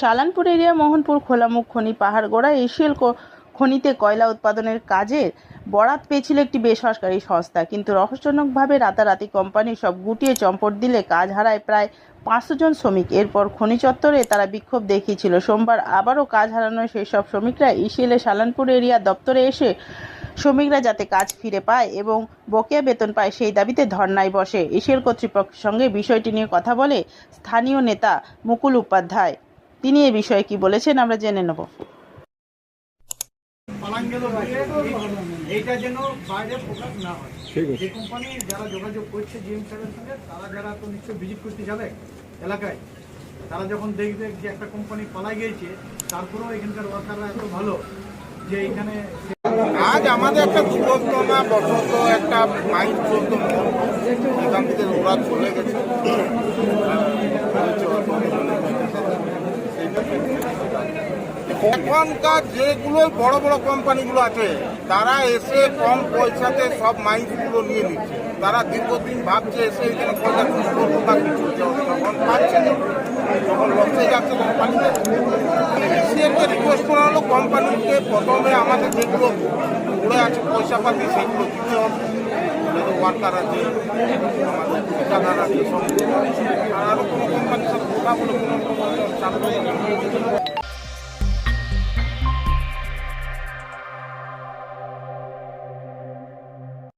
Salanpur area, Mohanpur, খোলামুখ, খনি, পাহাড়গোড়া, এশিয়াল খনিতে কয়লা উৎপাদনের কাজের বরাত পেয়েছিল একটি বেসরকারি সংস্থা। কিন্তু রহস্যজনকভাবে রাতারাতি কোম্পানি সব গুটিয়ে চম্পট দিলে কাজ হারায় প্রায় পাঁচশো জন শ্রমিক। এরপর খনি চত্বরে তারা বিক্ষোভ দেখিয়েছিল। সোমবার আবারও কাজ হারানো সেই সব শ্রমিকরা ইসিএলের সালানপুর এরিয়া দপ্তরে এসে শ্রমিকরা যাতে কাজ ফিরে পায় এবং বকেয়া বেতন পায় সেই দাবিতে ধর্নায় বসে। এশিয়াল কর্তৃপক্ষের সঙ্গে বিষয়টি নিয়ে কথা বলে স্থানীয় নেতা মুকুল উপাধ্যায়। তিনি এ বিষয়ে কি বলেছেন আমরা জেনে নেব। এইটা যেন বাইরে ফোকাস না হয়। ঠিক আছে। যে কোম্পানি যারা যোগাযোগ করছে জিএম স্যারের সঙ্গে তারা যারা তো নিশ্চয়ই ভিজিট করতে যাবে এলাকায় তারা যখন দেখবে যে একটা কোম্পানি পালাই গিয়েছে তারপরেও এখানকার ওয়ার্কাররা এত ভালো যে এখানে আজ আমাদের একটা দুর্ঘটনা বসত একটা মাইন্ড চলতো এখান থেকে ওরা চলে গেছে। এখনকার যেগুলো বড় বড় কোম্পানিগুলো আছে, তারা এসে কম পয়সাতে সব মাইন্সগুলো নিয়ে নিচ্ছে। তারা দীর্ঘদিন ভাবছে এসে এখানে পয়সা চুরি করব বা কিছু তখন পাচ্ছে না। যখন লসে যাচ্ছে কোম্পানিতে সিএমকে রিকোয়েস্ট করা হলো কোম্পানিকে প্রথমে আমাদের যেগুলো পড়ে আছে পয়সা পাতি, সেগুলো দিতে হবে। ওয়ার্কার আছে, আমাদের ঠিকাদার সব আর কোনো কোম্পানির সাথে কথা বলে কোনো চালু